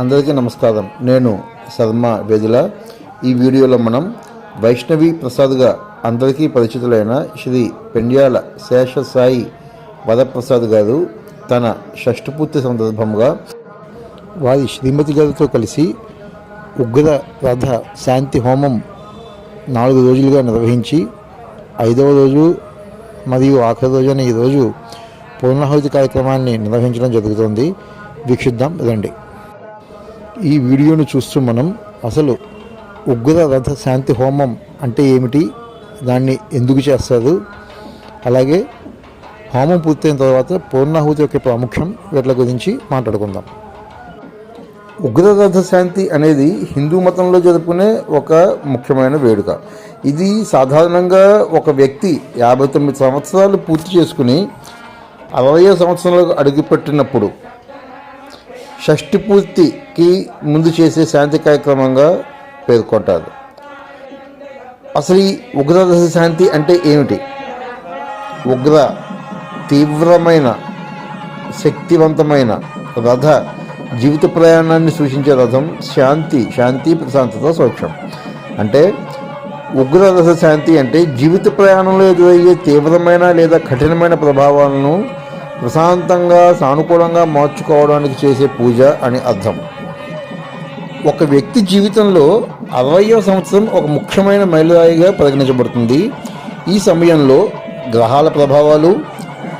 అందరికీ నమస్కారం. నేను శర్మ వేదిల ఈ వీడియోలో మనం వైష్ణవి ప్రసాద్గా అందరికీ పరిచితులైన శ్రీ పెండ్యాల శేషసాయి వరప్రసాద్ గారు తన షష్ఠపూర్తి సందర్భంగా వారి శ్రీమతి గారితో కలిసి ఉగ్ర రథ శాంతి హోమం నాలుగు రోజులుగా నిర్వహించి ఐదవ రోజు మరియు ఆఖరి రోజున ఈరోజు పూర్ణాహుతి కార్యక్రమాన్ని నిర్వహించడం జరుగుతుంది. వీక్షిద్దాం రండి. ఈ వీడియోను చూస్తూ మనం అసలు ఉగ్ర రథ శాంతి హోమం అంటే ఏమిటి? దాన్ని ఎందుకు చేస్తారు? అలాగే హోమం పూర్తయిన తర్వాత పూర్ణాహుతి యొక్క ప్రాముఖ్యం వీటి గురించి మాట్లాడుకుందాం. ఉగ్రరథ శాంతి అనేది హిందూ మతంలో జరుపుకునే ఒక ముఖ్యమైన వేడుక. ఇది సాధారణంగా ఒక వ్యక్తి యాభై తొమ్మిది సంవత్సరాలు పూర్తి చేసుకుని అరవై సంవత్సరాలకు అడుగుపెట్టినప్పుడు షష్ఠి పూర్తికి ముందు చేసే శాంతి కార్యక్రమంగా పేర్కొంటారు. అసలు ఈ ఉగ్రరథ శాంతి అంటే ఏమిటి? ఉగ్ర తీవ్రమైన శక్తివంతమైన రథ జీవిత ప్రయాణాన్ని సూచించే రథం శాంతి శాంతి ప్రశాంతత సౌఖ్యం. అంటే ఉగ్ర రథ శాంతి అంటే జీవిత ప్రయాణంలో ఎదురయ్యే తీవ్రమైన లేదా కఠినమైన ప్రభావాలను ప్రశాంతంగా సానుకూలంగా మార్చుకోవడానికి చేసే పూజ అని అర్థం. ఒక వ్యక్తి జీవితంలో అరవయో సంవత్సరం ఒక ముఖ్యమైన మైలురాయిగా పరిగణించబడుతుంది. ఈ సమయంలో గ్రహాల ప్రభావాలు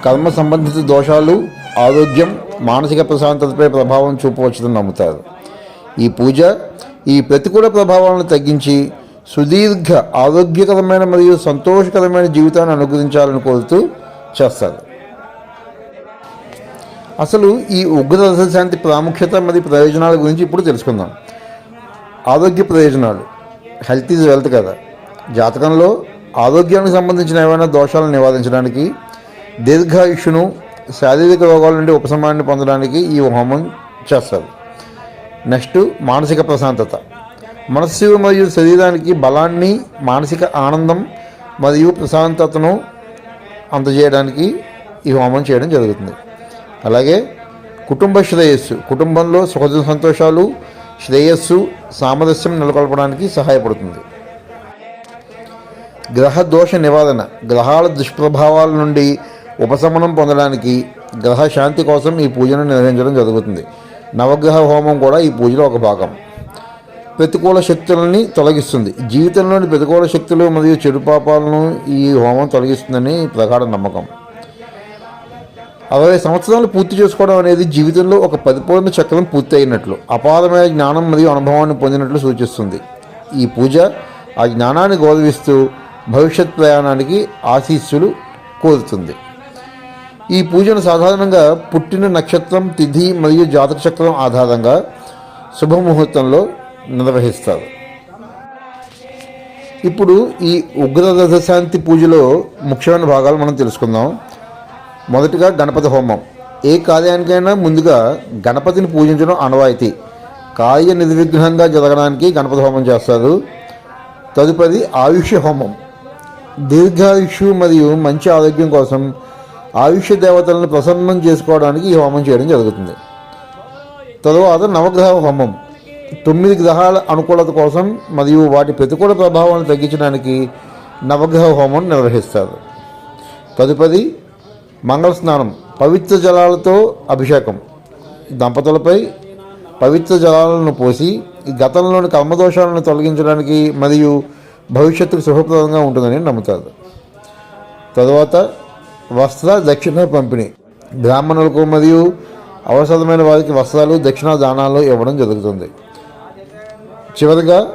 కర్మ సంబంధిత దోషాలు ఆరోగ్యం మానసిక ప్రశాంతతపై ప్రభావం చూపవచ్చని నమ్ముతారు. ఈ పూజ ఈ ప్రతికూల ప్రభావాలను తగ్గించి సుదీర్ఘ ఆరోగ్యకరమైన మరియు సంతోషకరమైన జీవితాన్ని అనుగ్రహించాలని కోరుతూ చేస్తారు. అసలు ఈ ఉగ్ర శాంతి ప్రాముఖ్యత మరియు ప్రయోజనాల గురించి ఇప్పుడు తెలుసుకుందాం. ఆరోగ్య ప్రయోజనాలు. హెల్త్ ఈజ్ వెల్త్ కదా. జాతకంలో ఆరోగ్యానికి సంబంధించిన ఏమైనా దోషాలను నివారించడానికి దీర్ఘాయుష్ను శారీరక రోగాల నుండి ఉపశమనాన్ని పొందడానికి ఈ హోమం చేస్తారు. నెక్స్ట్ మానసిక ప్రశాంతత. మనస్సు మరియు శరీరానికి బలాన్ని మానసిక ఆనందం మరియు ప్రశాంతతను అందజేయడానికి ఈ హోమం చేయడం జరుగుతుంది. అలాగే కుటుంబ శ్రేయస్సు కుటుంబంలో సుఖ సంతోషాలు శ్రేయస్సు సామరస్యం నెలకొల్పడానికి సహాయపడుతుంది. గ్రహ దోష నివారణ గ్రహాల దుష్ప్రభావాల నుండి ఉపశమనం పొందడానికి గ్రహ శాంతి కోసం ఈ పూజను నిర్వహించడం జరుగుతుంది. నవగ్రహ హోమం కూడా ఈ పూజలో ఒక భాగం. ప్రతికూల శక్తులని తొలగిస్తుంది. జీవితంలోని ప్రతికూల శక్తులు మరియు చెడు పాపాలను ఈ హోమం తొలగిస్తుందని ప్రగాఢ నమ్మకం. అరవై సంవత్సరాలు పూర్తి చేసుకోవడం అనేది జీవితంలో ఒక పరిపూర్ణ చక్రం పూర్తి అయినట్లు అపారమైన జ్ఞానం మరియు అనుభవాన్ని పొందినట్లు సూచిస్తుంది. ఈ పూజ ఆ జ్ఞానాన్ని గౌరవిస్తూ భవిష్యత్ ప్రయాణానికి ఆశీస్సులు కోరుతుంది. ఈ పూజను సాధారణంగా పుట్టిన నక్షత్రం తిథి మరియు జాతక చక్రం ఆధారంగా శుభముహూర్తంలో నిర్వహిస్తారు. ఇప్పుడు ఈ ఉగ్రరథశాంతి పూజలో ముఖ్యమైన భాగాలు మనం తెలుసుకుందాం. మొదటిగా గణపతి హోమం. ఏ కార్యానికైనా ముందుగా గణపతిని పూజించడం అనవాయితీ కార్య నిర్విఘ్నంగా జరగడానికి గణపతి హోమం చేస్తారు. తదుపరి ఆయుష్య హోమం. దీర్ఘాయుష్ మరియు మంచి ఆరోగ్యం కోసం ఆయుష్య దేవతలను ప్రసన్నం చేసుకోవడానికి ఈ హోమం చేయడం జరుగుతుంది. తరువాత నవగ్రహ హోమం. తొమ్మిది గ్రహాల అనుకూలత కోసం మరియు వాటి ప్రతికూల ప్రభావాలను తగ్గించడానికి నవగ్రహ హోమం నిర్వహిస్తారు. తదుపరి మంగళ స్నానం పవిత్ర జలాలతో అభిషేకం. దంపతులపై పవిత్ర జలాలను పోసి గతంలోని కర్మదోషాలను తొలగించడానికి మరియు భవిష్యత్తుకు శుభప్రదంగా ఉంటుందని నమ్ముతారు. తరువాత వస్త్ర దక్షిణ పంపిణీ. బ్రాహ్మణులకు మరియు అవసరమైన వారికి వస్త్రాలు దక్షిణ దానాలు ఇవ్వడం జరుగుతుంది. చివరిగా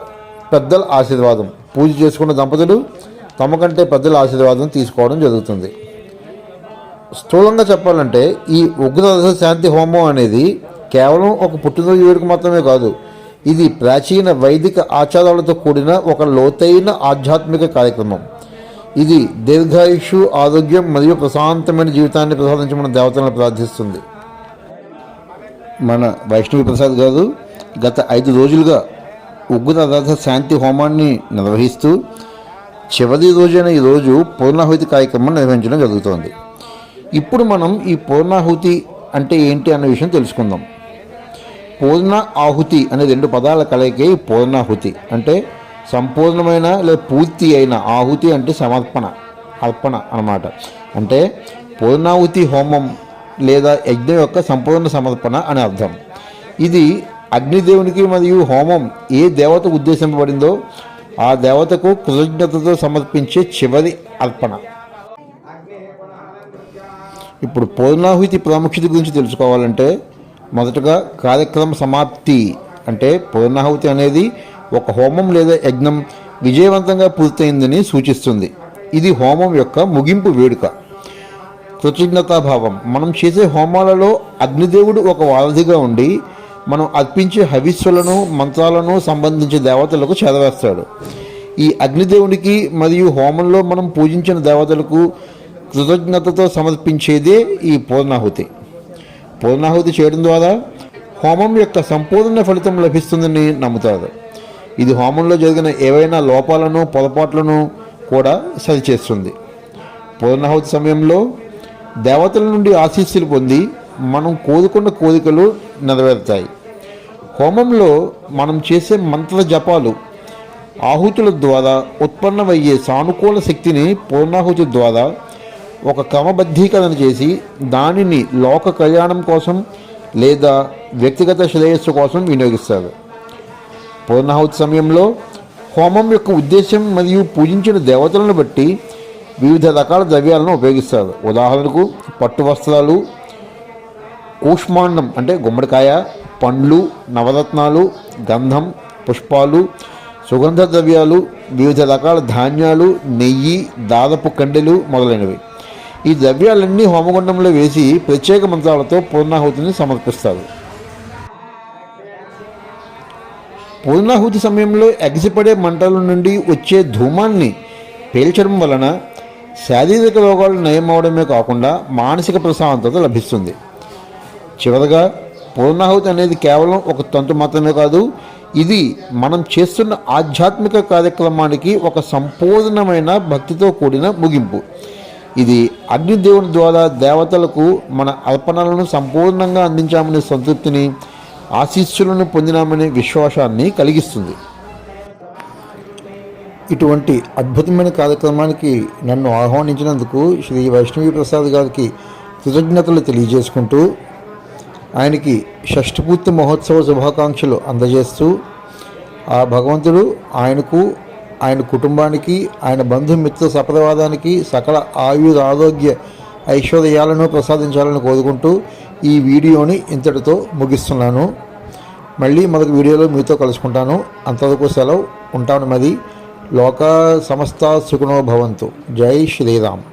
పెద్దల ఆశీర్వాదం. పూజ చేసుకున్న దంపతులు తమ కంటే పెద్దల ఆశీర్వాదం తీసుకోవడం జరుగుతుంది. స్థూలంగా చెప్పాలంటే ఈ ఉగ్రదశ శాంతి హోమం అనేది కేవలం ఒక పుట్టినరోజు వేడుక మాత్రమే కాదు ఇది ప్రాచీన వైదిక ఆచారాలతో కూడిన ఒక లోతైన ఆధ్యాత్మిక కార్యక్రమం. ఇది దీర్ఘాయుషు ఆరోగ్యం మరియు ప్రశాంతమైన జీవితాన్ని ప్రసాదించమని దేవతలను ప్రార్థిస్తుంది. మన వైష్ణవి ప్రసాద్ గారు గత ఐదు రోజులుగా ఉగ్ర రథ శాంతి హోమాన్ని నిర్వహిస్తూ చివరి రోజైన ఈరోజు పూర్ణాహుతి కార్యక్రమం నిర్వహించడం జరుగుతోంది. ఇప్పుడు మనం ఈ పూర్ణాహుతి అంటే ఏంటి అన్న విషయం తెలుసుకుందాం. పూర్ణ ఆహుతి అనే రెండు పదాల కలయికే ఈ పూర్ణాహుతి. అంటే సంపూర్ణమైన లేదా పూర్తి అయిన ఆహుతి అంటే సమర్పణ అర్పణ అన్నమాట. అంటే పూర్ణాహుతి హోమం లేదా యజ్ఞం యొక్క సంపూర్ణ సమర్పణ అని అర్థం. ఇది అగ్నిదేవునికి మరియు హోమం ఏ దేవత ఉద్దేశింపబడిందో ఆ దేవతకు కృతజ్ఞతతో సమర్పించే చివరి అర్పణ. ఇప్పుడు పూర్ణాహుతి ప్రాముఖ్యత గురించి తెలుసుకోవాలంటే మొదటగా కార్యక్రమ సమాప్తి అంటే పూర్ణాహుతి అనేది ఒక హోమం లేదా యజ్ఞం విజయవంతంగా పూర్తయిందని సూచిస్తుంది. ఇది హోమం యొక్క ముగింపు వేడుక. కృతజ్ఞతాభావం. మనం చేసే హోమాలలో అగ్నిదేవుడు ఒక వారధిగా ఉండి మనం అర్పించే హవిస్సులను మంత్రాలను సంబంధించిన దేవతలకు చేరవేస్తాడు. ఈ అగ్నిదేవునికి మరియు హోమంలో మనం పూజించిన దేవతలకు కృతజ్ఞతతో సమర్పించేదే ఈ పూర్ణాహుతి. పూర్ణాహుతి చేయడం ద్వారా హోమం యొక్క సంపూర్ణ ఫలితం లభిస్తుందని నమ్ముతారు. ఇది హోమంలో జరిగిన ఏవైనా లోపాలను పొరపాట్లను కూడా సరిచేస్తుంది. పూర్ణాహుతి సమయంలో దేవతల నుండి ఆశీస్సులు పొంది మనం కోరుకున్న కోరికలు నెరవేరుతాయి. హోమంలో మనం చేసే మంత్ర జపాలు ఆహుతుల ద్వారా ఉత్పన్నమయ్యే సానుకూల శక్తిని పూర్ణాహుతి ద్వారా ఒక క్రమబద్ధీకరణ చేసి దానిని లోక కళ్యాణం కోసం లేదా వ్యక్తిగత శ్రేయస్సు కోసం వినియోగిస్తారు. పూర్ణాహుతి సమయంలో హోమం యొక్క ఉద్దేశం మరియు పూజించిన దేవతలను బట్టి వివిధ రకాల ద్రవ్యాలను ఉపయోగిస్తారు. ఉదాహరణకు పట్టు వస్త్రాలు కూష్మాండం అంటే గుమ్మడికాయ పండ్లు నవరత్నాలు గంధం పుష్పాలు సుగంధ ద్రవ్యాలు వివిధ రకాల ధాన్యాలు నెయ్యి దాదాపు కండెలు మొదలైనవి. ఈ ద్రవ్యాలన్నీ హోమగుండంలో వేసి ప్రత్యేక మంత్రాలతో పూర్ణాహుతిని సమర్పిస్తారు. పూర్ణాహుతి సమయంలో ఎగసిపడే మంటల నుండి వచ్చే ధూమాన్ని పేల్చడం వలన శారీరక రోగాలు నయం కాకుండా మానసిక ప్రశాంతత లభిస్తుంది. చివరగా పూర్ణాహుతి అనేది కేవలం ఒక తంతు మాత్రమే కాదు ఇది మనం చేస్తున్న ఆధ్యాత్మిక కార్యక్రమానికి ఒక సంపూర్ణమైన భక్తితో కూడిన ముగింపు. ఇది అగ్నిదేవుని ద్వారా దేవతలకు మన అర్పణలను సంపూర్ణంగా అందించామనే సంతృప్తిని ఆశీస్సులను పొందినామనే విశ్వాసాన్ని కలిగిస్తుంది. ఇటువంటి అద్భుతమైన కార్యక్రమానికి నన్ను ఆహ్వానించినందుకు శ్రీ వైష్ణవి ప్రసాద్ గారికి కృతజ్ఞతలు తెలియజేసుకుంటూ ఆయనకి షష్ఠపూర్తి మహోత్సవ శుభాకాంక్షలు అందజేస్తూ ఆ భగవంతుడు ఆయనకు ఆయన కుటుంబానికి ఆయన బంధుమిత్ర సపరివాదానికి సకల ఆయుధ ఆరోగ్య ఐశ్వర్యాలను ప్రసాదించాలని కోరుకుంటూ ఈ వీడియోని ఇంతటితో ముగిస్తున్నాను. మళ్ళీ మరొక వీడియోలో మీతో కలుసుకుంటాను. అంతవరకు సెలవు. ఉంటాను మరి. లోక సమస్త సుఖనో భవంతు. జై శ్రీరామ్.